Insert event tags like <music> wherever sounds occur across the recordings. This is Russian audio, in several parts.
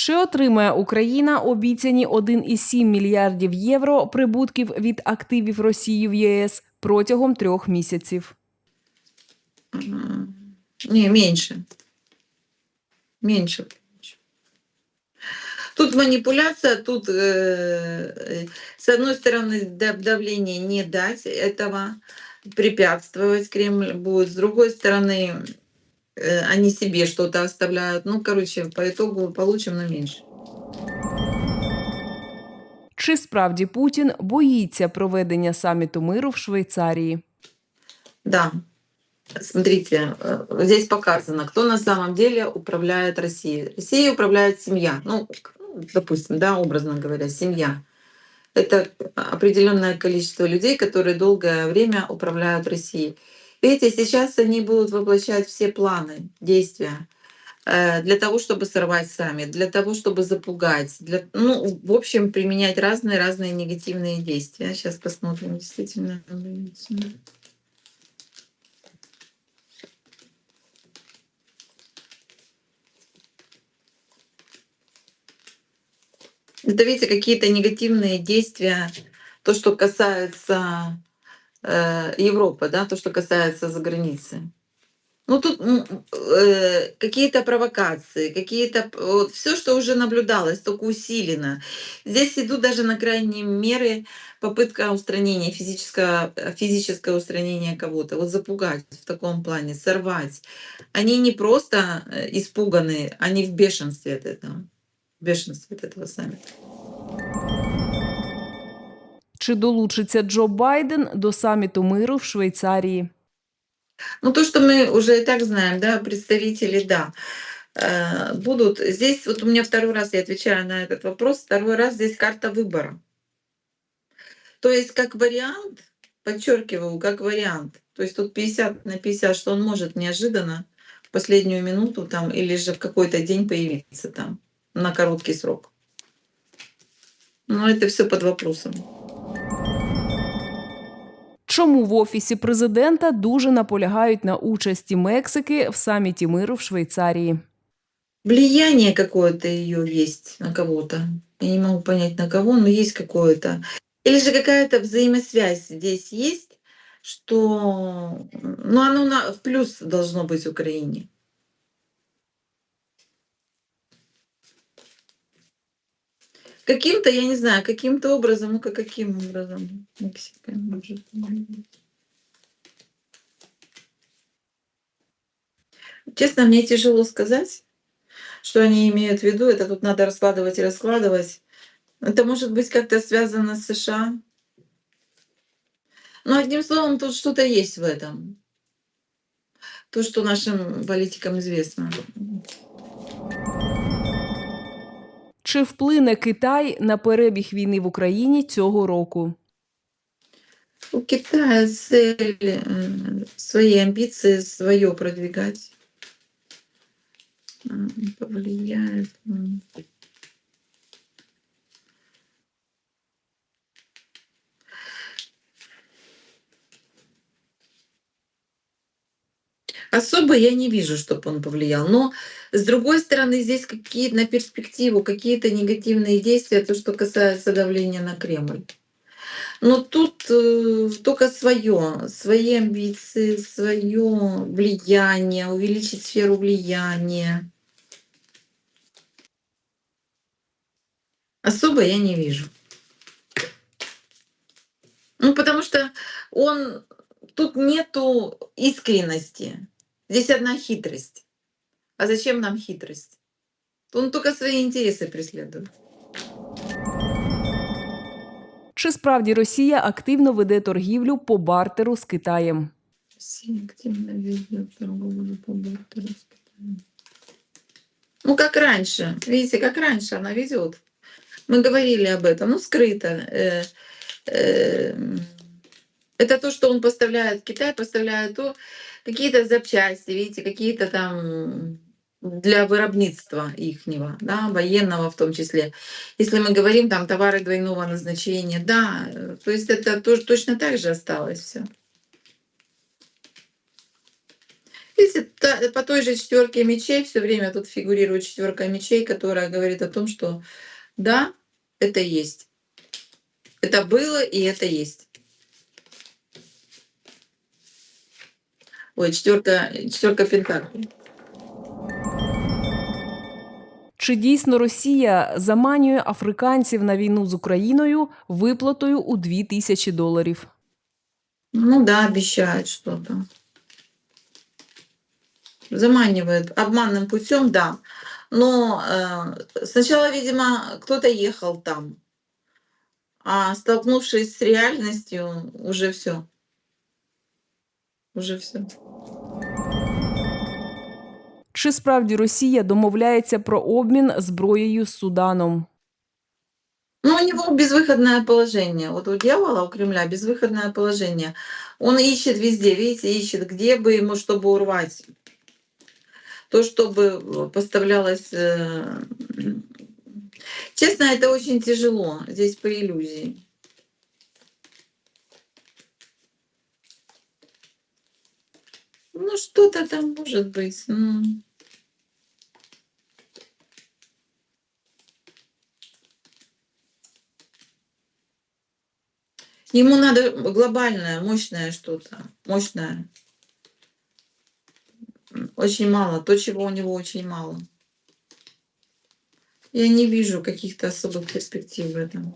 Чи отримає Україна обіцяні 1,7 мільярдів євро прибутків від активів Росії в ЄС протягом трьох місяців? М, Не, меньше. Меньше. Тут манипуляция, тут э, э, с одной стороны дав- давление не дать этого, препятствовать Кремль будет, с другой стороны э, они себе что-то оставляют. Ну, короче, по итогу получим, но меньше. Чи справді Путін боїться проведення саміту миру в Швейцарії? Да. Смотрите, э, здесь показано, кто на самом деле управляет Россией. Россией управляет семья. Ну, к- ну, допустим, да, образно говоря, семья. Это определенное количество людей, которые долгое время управляют Россией. Видите, сейчас они будут воплощать все планы, действия э, для того, чтобы сорвать саммит, для того, чтобы запугать, для, ну, в общем, применять разные-разные негативные действия. Сейчас посмотрим, действительно. Это, видите, какие-то негативные действия, то, что касается э, Европы, да, то, что касается за границы. Ну тут э, какие-то провокации, какие-то вот, все, что уже наблюдалось, только усилено. Здесь идут даже на крайние меры попытка устранения физического, физическое устранение кого-то, вот запугать в таком плане, сорвать. Они не просто э, испуганы, они в бешенстве от этого, в бешенстве от этого саммита. Чи долучиться Джо Байден до саміту миру в Швейцарії? Ну, то, что мы уже и так знаем, да, представители, да, э, будут. Здесь вот у меня второй раз я отвечаю на этот вопрос, второй раз здесь карта выбора. То есть как вариант, подчеркиваю, как вариант, то есть тут 50 на 50, что он может неожиданно в последнюю минуту там или же в какой-то день появиться там на короткий срок. Но это все под вопросом. Чому в офісі президента дуже наполягають на участі Мексики в саміті миру в Швейцарії? влияние какое-то ее есть на кого-то. Я не могу понять на кого, но есть какое-то. Или же какая-то взаимосвязь здесь есть, что ну, оно на, в плюс должно быть Украине. Каким-то, я не знаю, каким-то образом, ну-ка каким образом Мексика может. Честно, мне тяжело сказать, что они имеют в виду. Это тут надо раскладывать и раскладывать. Это может быть как-то связано с США. Но одним словом, тут что-то есть в этом. То, что нашим политикам известно. Чи вплине Китай на перебіг війни в Україні цього року? У Китая цель э, свои амбиции, свое продвигать. Повлияет. Особо я не вижу, чтобы он повлиял. Но с другой стороны, здесь какие на перспективу какие-то негативные действия, то, что касается давления на Кремль. Но тут э, только свое, свои амбиции, свое влияние, увеличить сферу влияния. Особо я не вижу. Ну, потому что он тут нету искренности. Здесь одна хитрость. А зачем нам хитрость? Он только свои интересы преследует. Чи справді Росія активно веде торгівлю по бартеру з Китаєм? Россия активно ведет торговлю по бартеру с Китаем. Ну, как раньше. Видите, как раньше она ведет. Мы говорили об этом, ну, скрыто. Э, э, Это то, что он поставляет в Китай, поставляет то, какие-то запчасти, видите, какие-то там для виробництва ихнего, да, военного в том числе. Если мы говорим там товары двойного назначения, да, э, то есть это тоже точно так же осталось все. Та- по той же четверке мечей все время тут фигурирует четверка мечей, которая говорит о том, что да, это есть. Это было и это есть. Ой, четверка, четверка пентаклей. Чи дійсно Росія заманює африканців на війну з Україною виплатою у 2 тисячі доларів? Ну да, обещает что-то. Заманивает обманным путем, да. Но э, сначала, видимо, кто-то ехал там, а столкнувшись с реальностью, уже все. Уже все. Чи справді Росія домовляється про обмін зброєю з Суданом? Ну, у него безвыходное положение. Вот у дьявола, у Кремля безвыходное положение. Он ищет везде, видите, ищет, где бы ему, чтобы урвать. То, чтобы поставлялось... э, Честно, это очень тяжело. Здесь по иллюзии. Ну, что-то там может быть. ну. Ему надо глобальное, мощное что-то. Мощное. Очень мало. То, чего у него очень мало. Я не вижу каких-то особых перспектив в этом.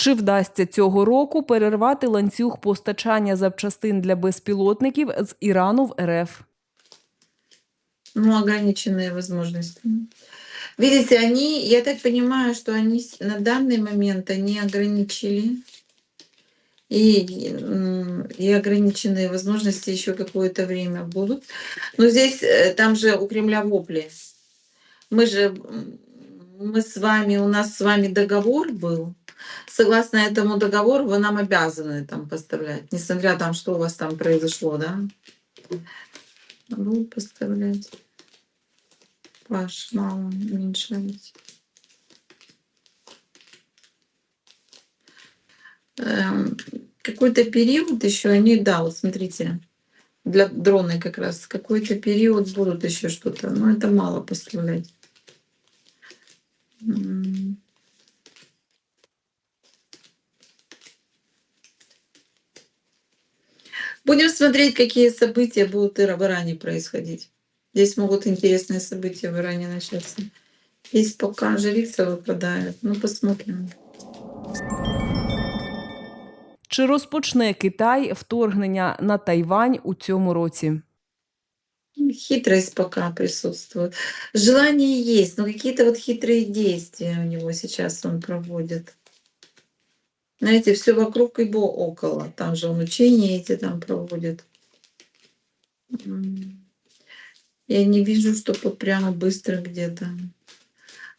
Чи вдасться цього року перервати ланцюг постачання запчастин для безпілотників з Ірану в РФ? Ну, ограниченные возможности. Видите, они, я так понимаю, что они с- на данный момент они ограничили. И, м, и ограниченные возможности еще какое-то время будут. Но здесь, э, там же у Кремля вопли. Мы же, м, мы с вами, у нас с вами договор был. Согласно этому договору вы нам обязаны там поставлять, несмотря там, что у вас там произошло, да? Будут поставлять. Ваш мало уменьшаете. Эм, Какой-то период еще они, да, вот смотрите, для дрона как раз какой-то период будут еще что-то, но это мало поставлять. Будем смотреть, какие события будут и в Иране происходить. Здесь могут интересные события в Иране начаться. Здесь пока жрица выпадает. Ну, посмотрим. Чи розпочне Китай вторгнення на Тайвань у цьому році? Хитрость пока присутствует. Желание есть, но какие-то вот хитрые действия у него сейчас он проводит. Знаете, все вокруг его около. Там же он учения эти там проводит. Я не вижу, что вот прямо быстро где-то.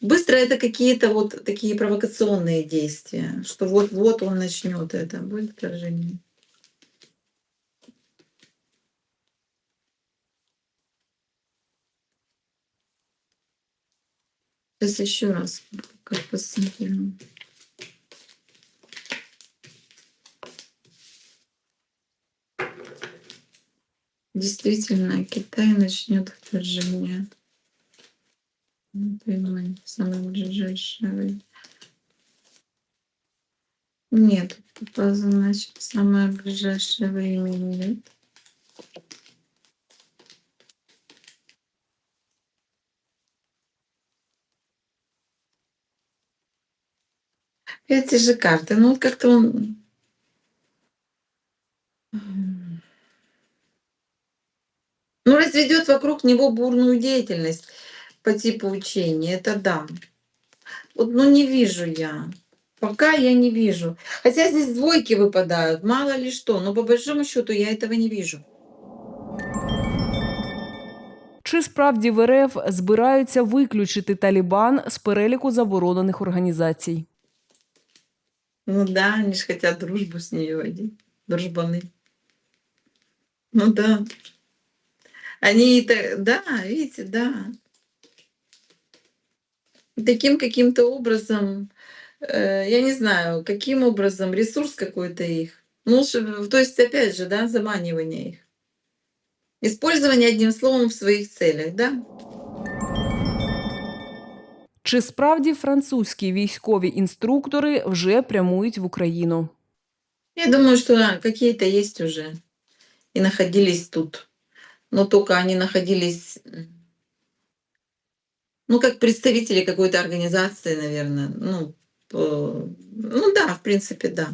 Быстро это какие-то вот такие провокационные действия, что вот-вот он начнет это. Будет вторжение. Сейчас еще раз как посмотрим. Действительно, Китай начнет вторжение. Тайвань самое ближайшее. Нет, тут значит самое ближайшее время нет. Эти же карты. Ну, вот как-то он... Ну, разведет вокруг него бурную деятельность по типу учения. Это да. Вот, ну, не вижу я. Пока я не вижу. Хотя здесь двойки выпадают, мало ли что. Но по большому счету я этого не вижу. Чи справді в РФ збираються виключити Талібан з переліку заборонених організацій? Ну да, они же хотят дружбу с ней водить. Дружбаны. Ну да. Они это, да, видите, да. И Таким каким-то образом, э, я не знаю, каким образом, ресурс какой-то их. Ну, ш- то есть, опять же, да, заманивание их. Использование одним словом в своих целях, да? Чи справді французькі військові інструктори вже прямують в Україну? Я думаю, что какие-то есть уже и находились тут. Но только они находились, м, ну, как представители какой-то организации, наверное. Ну, по- ну да, в принципе, да.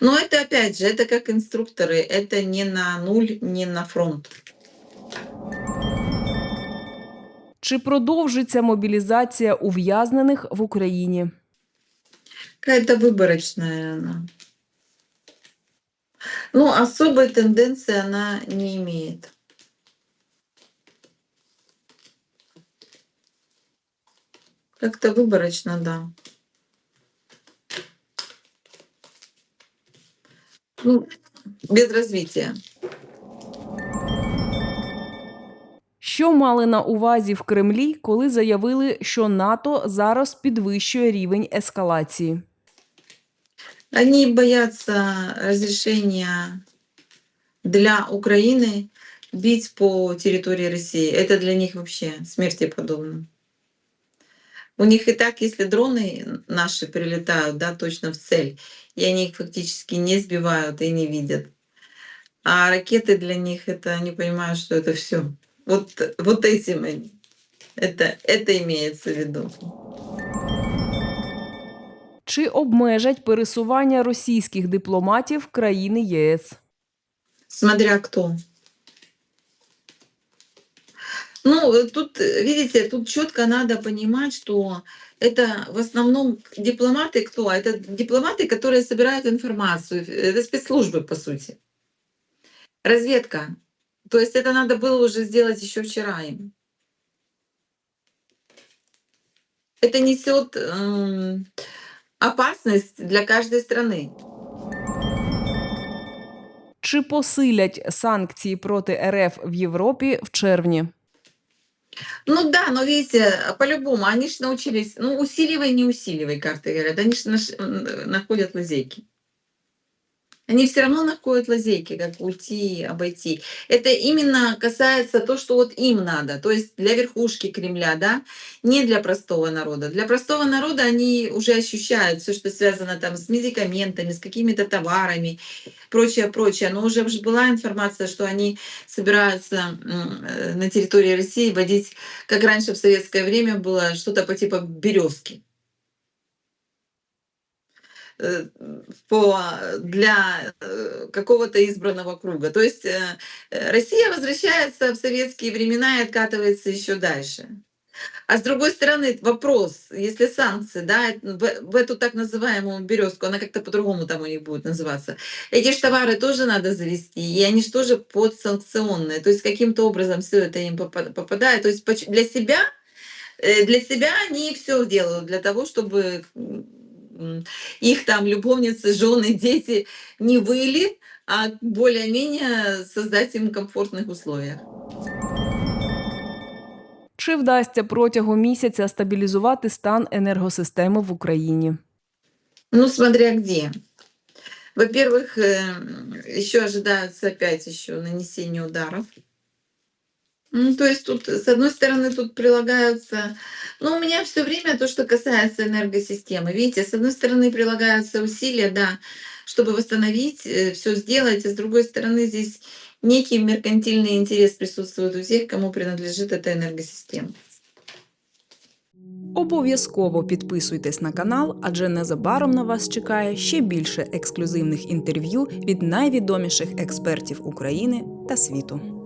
Но это, опять же, это как инструкторы, это не на нуль, не на фронт. Чи продовжиться мобілізація ув'язнених в Україні? Какая-то выборочная она. Ну, особой тенденции она не имеет. Как-то выборочно, да. Ну, без развития. Що мали на увазі в Кремлі, коли заявили, що НАТО зараз підвищує рівень ескалації? Они боятся разрешения для Украины бить по территории России. Это для них вообще смерти подобно. У них и так, если дроны наши прилетают, да, точно в цель, и они их фактически не сбивают и не видят. А ракеты для них это, они понимают, что это все. Вот, вот этим они. Это, это имеется в виду Чи обмежать пересування російських дипломатів в країни ЄС? Смотря кто. Ну, э, тут, э, видите, тут четко надо понимать, что это в основном дипломаты кто? Это дипломаты, которые собирают информацию. Это спецслужбы, по сути. Разведка. То есть это надо было уже сделать еще вчера им. Это несет эм, опасность для каждой страны. Чи посилять санкції проти РФ в Європі в червні? Ну да, но видите, по-любому, они же научились, ну усиливай, не усиливай, карты говорят, они же находят лазейки. Они все равно находят лазейки, как уйти, обойти. Это именно касается то, что вот им надо, то есть для верхушки Кремля, да, не для простого народа. Для простого народа они уже ощущают все, что связано там с медикаментами, с какими-то товарами, прочее, прочее. Но уже была информация, что они собираются э, на территории России вводить, как раньше в советское время было, что-то по типу березки по, для э, какого-то избранного круга. То есть э, Россия возвращается в советские времена и откатывается еще дальше. А с другой стороны, вопрос, если санкции, да, в, в эту так называемую березку, она как-то по-другому там у них будет называться, эти же товары тоже надо завести, и они же тоже подсанкционные. То есть каким-то образом все это им попа- попадает. То есть для себя, э, для себя они все делают для того, чтобы их там любовницы, жены, <laughs> дети не выли, а более-менее создать им комфортных условиях. Чи вдасться протягом місяця стабілізувати стан енергосистеми в Україні? Ну, смотря где. Во-первых, еще ожидаются опять еще нанесение ударов. Ну, то есть тут, с одной стороны, тут прилагаются... Ну, у меня все время то, что касается энергосистемы. Видите, с одной стороны, прилагаются усилия, да, чтобы восстановить, все сделать, а с другой стороны, здесь некий меркантильный интерес присутствует у тех, кому принадлежит эта энергосистема. Обов'язково підписуйтесь на канал, адже незабаром на вас чекає ще більше ексклюзивних інтерв'ю від найвідоміших експертів України та світу.